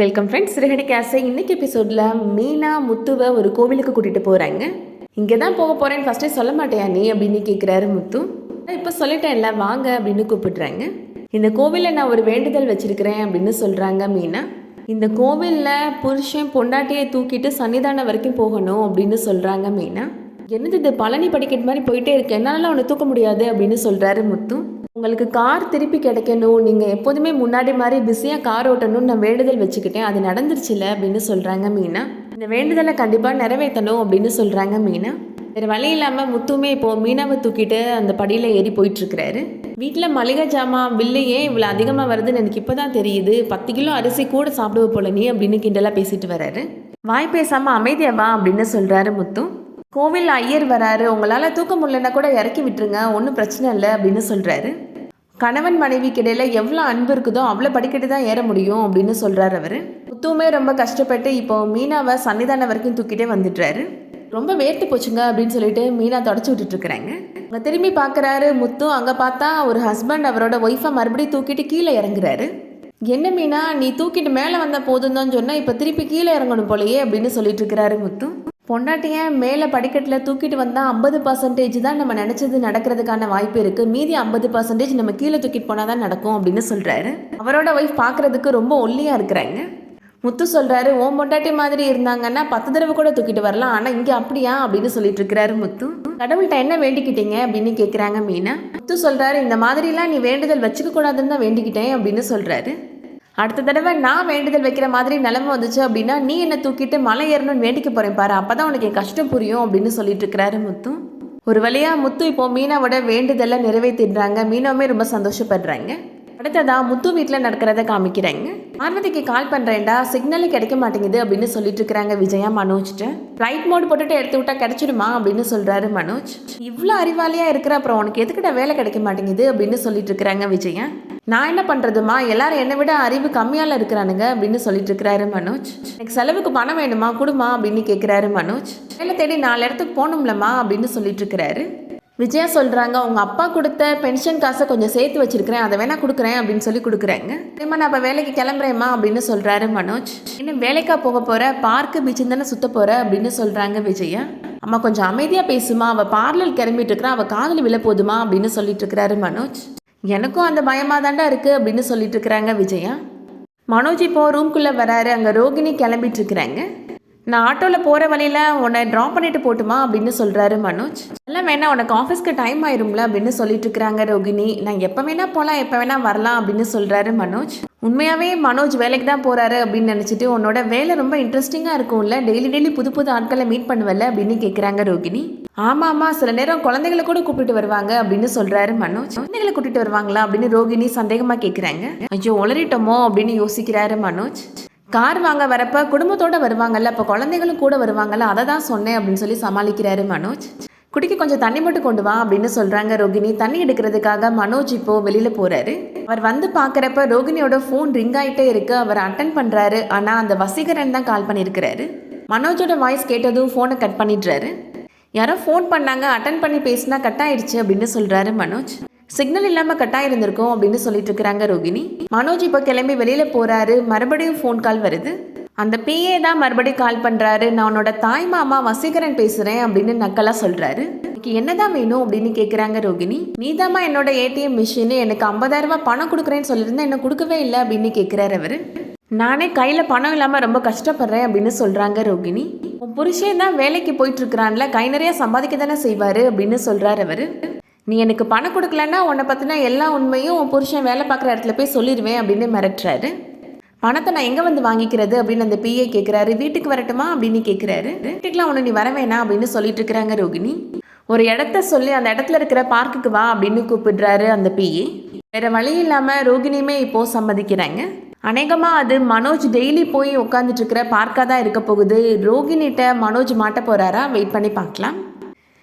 Welcome friends சிறுகடி கேஸை இன்னைக்கு எபிசோடில் மீனா முத்துவை ஒரு கோவிலுக்கு கூட்டிகிட்டு போகிறாங்க இங்கே தான் போக போகிறேன்னு ஃபஸ்ட்டே சொல்ல மாட்டேயா நீ அப்படின்னு கேட்குறாரு முத்து. இப்போ சொல்லிட்டேன்ல வாங்க அப்படின்னு கூப்பிடுறாங்க. இந்த கோவிலில் நான் ஒரு வேண்டுதல் வச்சுருக்கிறேன் அப்படின்னு சொல்கிறாங்க மீனா. இந்த கோவிலில் புருஷன் பொண்டாட்டியை தூக்கிட்டு சன்னிதானம் வரைக்கும் போகணும் அப்படின்னு சொல்கிறாங்க மீனா. என்னது இது பழனி படிக்கட்டு மாதிரி போயிட்டே இருக்கு. என்னால் அவனை தூக்க முடியாது அப்படின்னு சொல்கிறாரு முத்து. உங்களுக்கு கார் திருப்பி கிடைக்கணும். நீங்கள் எப்போதுமே முன்னாடி மாதிரி பிஸியாக கார் ஓட்டணும்னு நான் வேண்டுதல் வச்சுக்கிட்டேன். அது நடந்துருச்சுல அப்படின்னு சொல்கிறாங்க மீனா. இந்த வேண்டுதலை கண்டிப்பாக நிறைவேற்றணும் அப்படின்னு சொல்கிறாங்க மீனா. வேறு வழி இல்லாமல் முத்துமே இப்போது மீனாவை தூக்கிட்டு அந்த படியில் ஏறி போயிட்டுருக்கிறாரு. வீட்டில் மளிகை ஜாமான் பில்லு ஏன் இவ்வளோ அதிகமாக வருதுன்னு எனக்கு இப்போ தான் தெரியுது. பத்து கிலோ அரிசி கூட சாப்பிடுவ போல நீ அப்படின்னு கிண்டலாக பேசிட்டு வராரு. வாய் பேசாமல் அமைதியா வா அப்படின்னு சொல்கிறாரு முத்து. கோவில் ஐயர் வராரு. உங்களால் தூக்க முடியலன்னா கூட இறக்கி விட்டுருங்க. ஒன்றும் பிரச்சனை இல்லை அப்படின்னு சொல்கிறாரு கணவன் மனைவிக்கு இடையில எவ்வளோ அன்பு இருக்குதோ அவ்வளோ படிக்கட்டு தான் ஏற முடியும் அப்படின்னு சொல்கிறாரு அவர். முத்துவுமே ரொம்ப கஷ்டப்பட்டு இப்போ மீனாவை சன்னிதானம் வரைக்கும் தூக்கிட்டே வந்துடுறாரு. ரொம்ப வேர்த்து போச்சுங்க அப்படின்னு சொல்லிட்டு மீனா தொடச்சி விட்டுட்டு இருக்கிறாங்க. அங்கே திரும்பி பார்க்குறாரு முத்து. அங்கே பார்த்தா ஒரு ஹஸ்பண்ட் அவரோட ஒய்ஃபை மறுபடியும் தூக்கிட்டு கீழே இறங்குறாரு. என்ன மீனா நீ தூக்கிட்டு மேலே வந்தால் போதும் தான் சொன்னால் இப்போ திருப்பி கீழே இறங்கணும் போலயே அப்படின்னு சொல்லிட்டு இருக்கிறாரு முத்து. பொண்டாட்டியை மேலே படிக்கட்டில் தூக்கிட்டு வந்தால் ஐம்பது பர்சன்டேஜ் தான் நம்ம நினச்சது நடக்கிறதுக்கான வாய்ப்பு இருக்குது மீதி ஐம்பது பர்சன்டேஜ் நம்ம கீழே தூக்கிட்டு போனால் தான் நடக்கும் அப்படின்னு சொல்கிறாரு அவரோட ஒய்ஃப் பார்க்குறதுக்கு ரொம்ப ஒல்லியாக இருக்கிறாங்க. முத்து சொல்கிறாரு ஓ பொண்டாட்டி மாதிரி இருந்தாங்கன்னா பத்து தடவை கூட தூக்கிட்டு வரலாம். ஆனால் இங்கே அப்படியா? அப்படின்னு சொல்லிட்டு இருக்கிறாரு முத்து. கடவுள்கிட்ட என்ன வேண்டிக்கிட்டீங்க? அப்படின்னு கேட்குறாங்க மீனா. முத்து சொல்கிறாரு இந்த மாதிரிலாம் நீ வேண்டுதல் வச்சுக்க கூடாதுன்னு தான் வேண்டிக்கிட்டேன் அப்படின்னு சொல்கிறாரு அடுத்த தடவை நான் வேண்டுதல் வைக்கிற மாதிரி நிலமை வந்துச்சு அப்படின்னா நீ என்னை தூக்கிட்டு மலை ஏறணும்னு வேண்டிக்க போகிறேன் பாரு. அப்போ தான் உனக்கு என் கஷ்டம் புரியும் அப்படின்னு சொல்லிட்டு இருக்கிறாரு முத்து. ஒரு வழியா முத்து இப்போ மீனாவோட வேண்டுதலை நிறைவேற்றிடுறாங்க மீனாவுமே ரொம்ப சந்தோஷப்படுறாங்க. அடுத்ததா முத்து வீட்டில் நடக்கிறத காமிக்கிறாங்க. பார்வதிக்கு கால் பண்ணுறேன்டா சிக்னலே கிடைக்க மாட்டேங்குது அப்படின்னு சொல்லிட்டு இருக்கிறாங்க விஜயா மனோஜ்ட்ட. ஃப்ளைட் மோட் போட்டுட்டு எடுத்து விட்டா கிடைச்சிடுமா அப்படின்னு சொல்கிறாரு மனோஜ். இவ்வளோ அறிவாளியாக இருக்கிற அப்புறம் உனக்கு எதுக்கிட்ட வேலை கிடைக்க மாட்டேங்குது அப்படின்னு சொல்லிட்டு இருக்கிறாங்க விஜயா. நான் என்ன பண்ணுறதுமா எல்லாரும் என்னை விட அறிவு கம்மியால் இருக்கிறானுங்க அப்படின்னு சொல்லிட்டு இருக்கிறாரு மனோஜ். எனக்கு செலவுக்கு பணம் வேணுமா? கொடுமா அப்படின்னு கேட்குறாரு மனோஜ். வேலை தேடி நாலு இடத்துக்கு போகணும்லம்மா அப்படின்னு சொல்லிட்டு இருக்கிறாரு. விஜயா சொல்கிறாங்க உங்கள் அப்பா கொடுத்த பென்ஷன் காசை கொஞ்சம் சேர்த்து வச்சிருக்கிறேன். அதை வேணா கொடுக்குறேன் அப்படின்னு சொல்லி கொடுக்குறாங்க. திரும்ப நான் அப்போ வேலைக்கு கிளம்புறேம்மா அப்படின்னு சொல்கிறாரு மனோஜ். இன்னும் வேலைக்கா போக போகிற பார்க்கு பீச்சு தானே சுத்த போகிற அப்படின்னு சொல்கிறாங்க விஜயா. அம்மா கொஞ்சம் அமைதியாக பேசுமா. அவள் பார்லர் கிளம்பிட்டு இருக்கிறா அவள் காதல் விழ போதுமா? அப்படின்னு சொல்லிட்டு இருக்கிறாரு மனோஜ். எனக்கும் அந்த பயமாக தாண்டா இருக்குது அப்படின்னு சொல்லிட்டு இருக்கிறாங்க விஜயா. மனோஜ் இப்போ ரூம்குள்ளே வராரு. அங்கே ரோகிணி கிளம்பிட்டு இருக்கிறாங்க. நான் ஆட்டோவில் போகிற வழியில் உன்னை ட்ராப் பண்ணிட்டு போட்டுமா அப்படின்னு சொல்கிறாரு மனோஜ். எல்லாம் வேணா உனக்கு ஆஃபீஸ்க்கு டைம் ஆயிரும்ல அப்படின்னு சொல்லிட்டு இருக்கிறாங்க ரோகிணி. நான் எப்போ வேணா போகலாம் எப்போ வேணா வரலாம் அப்படின்னு சொல்கிறாரு மனோஜ். உண்மையாகவே மனோஜ் வேலைக்கு தான் போகிறாரு அப்படின்னு நினச்சிட்டு உன்னோட வேலை ரொம்ப இன்ட்ரெஸ்டிங்காக இருக்கும்ல. டெய்லி டெய்லி புது புது ஆட்களை மீட் பண்ணுவல்ல அப்படின்னு கேட்குறாங்க ரோகிணி. ஆமாம் ஆமாம் சில நேரம் குழந்தைகளை கூட கூப்பிட்டு வருவாங்க அப்படின்னு சொல்கிறாரு மனோஜ். குழந்தைகளை கூட்டிகிட்டு வருவாங்களா? அப்படின்னு ரோகிணி சந்தேகமாக கேட்குறாங்க ஐயோ உளறிட்டோமோ? அப்படின்னு யோசிக்கிறாரு மனோஜ். கார் வாங்க வரப்ப குடும்பத்தோட வருவாங்கல்ல அப்போ குழந்தைகளும் கூட வருவாங்கல்ல அதை தான் சொன்னேன் அப்படின்னு சொல்லி சமாளிக்கிறாரு மனோஜ். குடிக்க கொஞ்சம் தண்ணி மட்டும் கொண்டு வா அப்படின்னு சொல்றாங்க ரோகிணி. தண்ணி எடுக்கிறதுக்காக மனோஜ் இப்போ வெளியில போறாரு. அவர் வந்து பார்க்குறப்ப ரோகிணியோட ஃபோன் ரிங் ஆகிட்டே இருக்கு. அவர் அட்டன் பண்றாரு. ஆனால் அந்த வசீகரன் தான் கால் பண்ணியிருக்கிறாரு. மனோஜோட வாய்ஸ் கேட்டதும் ஃபோனை கட் பண்ணிடுறாரு. யாரோ ஃபோன் பண்ணாங்க அட்டன் பண்ணி பேசினா கட் ஆயிடுச்சு அப்படின்னு சொல்றாரு மனோஜ். சிக்னல் இல்லாமல் கட்டாக இருந்திருக்கும் அப்படின்னு சொல்லிட்டு இருக்கிறாங்க ரோகிணி. மனோஜ் இப்போ கிளம்பி வெளியில் போகிறாரு மறுபடியும் ஃபோன் கால் வருது. அந்த பிஏ தான் மறுபடியும் கால் பண்ணுறாரு நான் உன்னோட தாய் மாமா வசீகரன் பேசுகிறேன் அப்படின்னு நக்கலாக சொல்கிறாரு எனக்கு என்னதான் வேணும்? அப்படின்னு கேட்குறாங்க ரோகிணி. நீதாம்மா என்னோட ஏடிஎம் மிஷின் எனக்கு 50000 ரூபாய் பணம் கொடுக்குறேன்னு சொல்லியிருந்தேன் என்ன கொடுக்கவே இல்லை அப்படின்னு கேட்குறாரு அவர். நானே கையில் பணம் இல்லாமல் ரொம்ப கஷ்டப்படுறேன் அப்படின்னு சொல்கிறாங்க ரோகிணி. உன் புருஷன் தான் வேலைக்கு போயிட்டு இருக்கிறான்ல. கை நிறைய சம்பாதிக்க தானே செய்வார் அப்படின்னு சொல்கிறாரு அவர். நீ எனக்கு பணம் கொடுக்கலன்னா உன்னை பற்றினா எல்லா உண்மையும் உன் புருஷன் வேலை பார்க்குற இடத்துல போய் சொல்லிடுவேன் அப்படின்னு மிரட்டுறாரு. பணத்தை நான் எங்கே வந்து வாங்கிக்கிறது அப்படின்னு அந்த பிஏ கேட்குறாரு வீட்டுக்கு வரட்டுமா அப்படின்னு கேட்குறாரு வீட்டுக்குலாம் ஒன்று நீ வர வேணாம் அப்படின்னு சொல்லிட்டு இருக்கிறாங்க ரோகிணி. ஒரு இடத்த சொல்லி அந்த இடத்துல இருக்கிற பார்க்குக்கு வா அப்படின்னு கூப்பிடுறாரு அந்த பிஏ வேற வழி இல்லாமல் ரோகிணியுமே இப்போ சம்மதிக்கிறாங்க. அநேகமாக அது மனோஜ் டெய்லி போய் உட்காந்துட்டு இருக்கிற பார்க்காக தான் இருக்க போகுது. ரோகிணிகிட்ட மனோஜ் மாட்ட போகிறாரா வெயிட் பண்ணி பார்க்கலாம்.